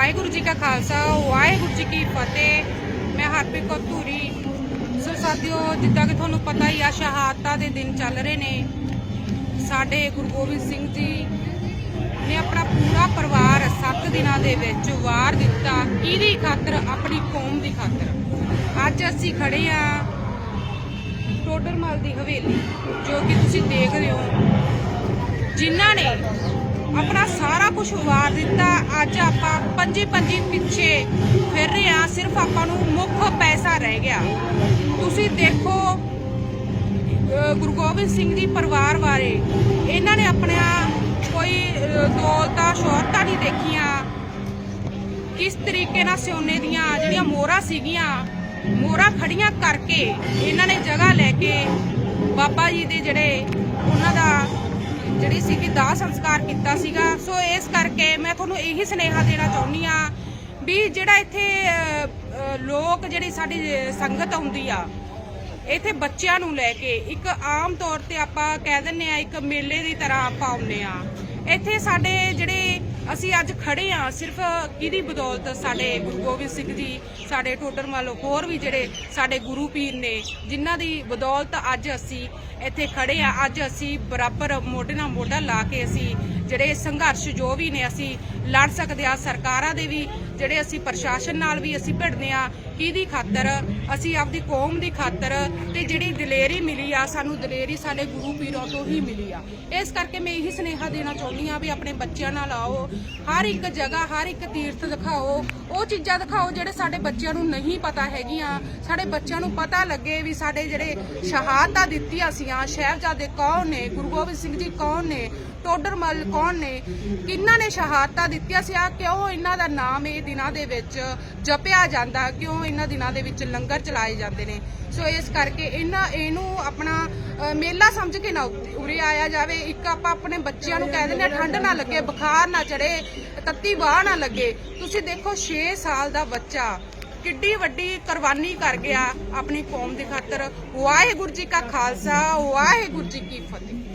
ਵਾਹਿਗੁਰੂ ਜੀ ਕਾ ਖਾਲਸਾ, ਵਾਹਿਗੁਰੂ ਜੀ ਕੀ ਫਤਿਹ। ਮੈਂ ਹਰਪ੍ਰੀਤ ਕੌਰ ਧੂਰੀ। ਸੋ ਸਾਥੀਓ, ਜਿੱਦਾਂ ਕਿ ਤੁਹਾਨੂੰ ਪਤਾ ਹੀ ਆ, ਸ਼ਹਾਦਤਾਂ ਦੇ ਦਿਨ ਚੱਲ ਰਹੇ ਨੇ। ਸਾਡੇ ਗੁਰੂ ਗੋਬਿੰਦ ਸਿੰਘ ਜੀ ਨੇ ਆਪਣਾ ਪੂਰਾ ਪਰਿਵਾਰ 7 ਦਿਨਾਂ ਦੇ ਵਿੱਚ ਵਾਰ ਦਿੱਤਾ। ਕਿਹਦੀ ਖਾਤਰ, ਆਪਣੀ ਕੌਮ ਦੀ ਖਾਤਰ। ਅੱਜ ਅਸੀਂ ਖੜੇ ਆ ਟੋਡਰਮਲ ਦੀ ਹਵੇਲੀ, ਜੋ ਕਿ ਤੁਸੀਂ ਦੇਖ ਰਹੇ ਹੋ। ਜਿਨ੍ਹਾਂ ਨੇ ਕੁਝ ਵਾਰ ਦਿੱਤਾ। ਅੱਜ ਆਪਾਂ ਪੰਜੀ ਪੰਜੀ ਪਿੱਛੇ ਫਿਰ ਰਹੇ ਆ ਸਿਰਫ ਆਪਾਂ ਨੂੰ ਮੁੱਖ ਪੈਸਾ ਰਹਿ ਗਿਆ। ਤੁਸੀਂ ਦੇਖੋ ਗੁਰੂ ਗੋਬਿੰਦ ਸਿੰਘ ਜੀ ਪਰਿਵਾਰ ਬਾਰੇ। ਇਹਨਾਂ ਨੇ ਆਪਣੀਆਂ ਕੋਈ ਦੌਲਤਾਂ ਸ਼ੋਹਰਤਾਂ ਨਹੀਂ ਦੇਖੀਆਂ। ਕਿਸ ਤਰੀਕੇ ਨਾਲ ਸੋਨੇ ਦੀਆਂ ਜਿਹੜੀਆਂ ਮੋਹਰਾਂ ਸੀਗੀਆਂ, ਮੋਹਰਾਂ ਖੜੀਆਂ ਕਰਕੇ ਇਹਨਾਂ ਨੇ ਜਗ੍ਹਾ ਲੈ ਕੇ ਬਾਬਾ ਜੀ ਦੇ ਜਿਹੜੇ ਜਿਹੜੀ ਸੀਗੀ ਦਾਹ ਸੰਸਕਾਰ ਕੀਤਾ ਸੀਗਾ। ਸੋ ਇਸ ਕਰਕੇ ਮੈਂ ਤੁਹਾਨੂੰ ਇਹੀ ਸੁਨੇਹਾ ਦੇਣਾ ਚਾਹੁੰਦੀ ਆ ਵੀ ਜਿਹੜਾ ਇੱਥੇ ਲੋਕ ਜਿਹੜੀ ਸਾਡੀ ਸੰਗਤ ਆਉਂਦੀ ਆ, ਇੱਥੇ ਬੱਚਿਆਂ ਨੂੰ ਲੈ ਕੇ ਇੱਕ ਆਮ ਤੌਰ ਤੇ ਆਪਾਂ ਕਹਿ ਦਿੰਨੇ ਆ ਇੱਕ ਮੇਲੇ ਦੀ ਤਰ੍ਹਾਂ ਆਪਾਂ ਆਉਂਦੇ ਆ ਇੱਥੇ ਸਾਡੇ ਜਿਹੜੇ ਅਸੀਂ ਅੱਜ ਖੜੇ ਆ ਸਿਰਫ ਕਿਹਦੀ ਬਦੌਲਤ ਸਾਡੇ ਗੁਰੂ ਗੋਬਿੰਦ ਸਿੰਘ ਜੀ, ਸਾਡੇ ਟੋਡਰਮਲ ਹੋਰ ਵੀ ਜਿਹੜੇ ਸਾਡੇ ਗੁਰੂ ਪੀਰ ਨੇ, ਜਿਨ੍ਹਾਂ ਦੀ ਬਦੌਲਤ ਅੱਜ ਅਸੀਂ ਇੱਥੇ ਖੜੇ ਆ ਅੱਜ ਅਸੀਂ ਬਰਾਬਰ ਮੋਢੇ ਨਾਲ ਮੋਢਾ ਲਾ ਕੇ ਅਸੀਂ ਜਿਹੜੇ ਸੰਘਰਸ਼ ਜੋ ਵੀ ਨੇ ਅਸੀਂ ਲੜ ਸਕਦੇ ਆ, ਸਰਕਾਰਾਂ ਦੇ ਵੀ, ਜਿਹੜੇ ਅਸੀਂ ਪ੍ਰਸ਼ਾਸਨ ਨਾਲ ਵੀ ਅਸੀਂ ਭਿੜਦੇ ਆ, ਕਿਹਦੀ ਖਾਤਰ? ਅਸੀਂ ਆਪਦੀ ਕੌਮ ਦੀ ਖਾਤਰ ਤੇ ਜਿਹੜੀ ਦਲੇਰੀ ਮਿਲੀ ਆ, ਸਾਨੂੰ ਦਲੇਰੀ ਸਾਡੇ ਗੁਰੂ ਪੀਰਾਂ ਤੋਂ ਹੀ ਮਿਲੀ ਆ। ਇਸ ਕਰਕੇ ਮੈਂ ਇਹੀ ਸੁਨੇਹਾ ਦੇਣਾ ਚਾਹੁੰਦੀ ਆ ਵੀ ਆਪਣੇ ਬੱਚਿਆਂ ਨਾਲ ਆਓ, ਹਰ ਇੱਕ ਜਗ੍ਹਾ, ਹਰ ਇੱਕ ਤੀਰਥ ਦਿਖਾਓ, ਉਹ ਚੀਜ਼ਾਂ ਦਿਖਾਓ ਜਿਹੜੇ ਸਾਡੇ ਬੱਚਿਆਂ ਨੂੰ ਨਹੀਂ ਪਤਾ ਹੈਗੀਆਂ, ਸਾਡੇ ਬੱਚਿਆਂ ਨੂੰ ਪਤਾ ਲੱਗੇ ਵੀ ਸਾਡੇ ਜਿਹੜੇ ਸ਼ਹਾਦਤਾਂ ਦਿੱਤੀਆਂ ਸੀਆਂ, ਸ਼ਹਿਬਜ਼ਾਦੇ ਕੌਣ ਨੇ, ਗੁਰੂ ਗੋਬਿੰਦ ਸਿੰਘ ਜੀ ਕੌਣ ਨੇ ਟੋਡਰਮਲ ਕੌਣ ਨੇ? ਕਿੰਨਾਂ ਨੇ ਸ਼ਹਾਦਤਾਂ ਦਿੱਤੀਆਂ ਸੀ? ਆ ਕਿਉਂ ਇਹਨਾਂ ਦਾ ਨਾਮ ਇਹ ਦਿਨਾਂ ਦੇ ਵਿੱਚ ਜਪਿਆ ਜਾਂਦਾ? ਕਿਉਂ ਇਹਨਾਂ ਦਿਨਾਂ ਦੇ ਵਿੱਚ ਲੰਗਰ ਚਲਾਏ ਜਾਂਦੇ ਨੇ? ਸੋ ਇਸ ਕਰਕੇ ਇਹਨਾਂ, ਇਹਨੂੰ ਆਪਣਾ ਮੇਲਾ ਸਮਝ ਕੇ ਨਾ ਉਰੇ ਆਇਆ ਜਾਵੇ। ਇੱਕ ਆਪਾਂ ਆਪਣੇ ਬੱਚਿਆਂ ਨੂੰ ਕਹਿ ਦਿੰਦੇ ਆ ਠੰਡ ਨਾ ਲੱਗੇ, ਬੁਖਾਰ ਨਾ ਚੜੇ ਤੱਤੀ ਬਾਹ ਨਾ ਲੱਗੇ। ਤੁਸੀਂ ਦੇਖੋ 6 ਸਾਲ ਦਾ ਬੱਚਾ, ਕਿੱਡੀ ਵੱਡੀ ਕੁਰਬਾਨੀ ਕਰ ਗਿਆ ਆਪਣੀ ਕੌਮ ਦੀ ਖਾਤਰ। ਵਾਹਿਗੁਰੂ ਜੀ ਕਾ ਖਾਲਸਾ, ਵਾਹਿਗੁਰੂ ਜੀ ਕੀ ਫਤਿਹ।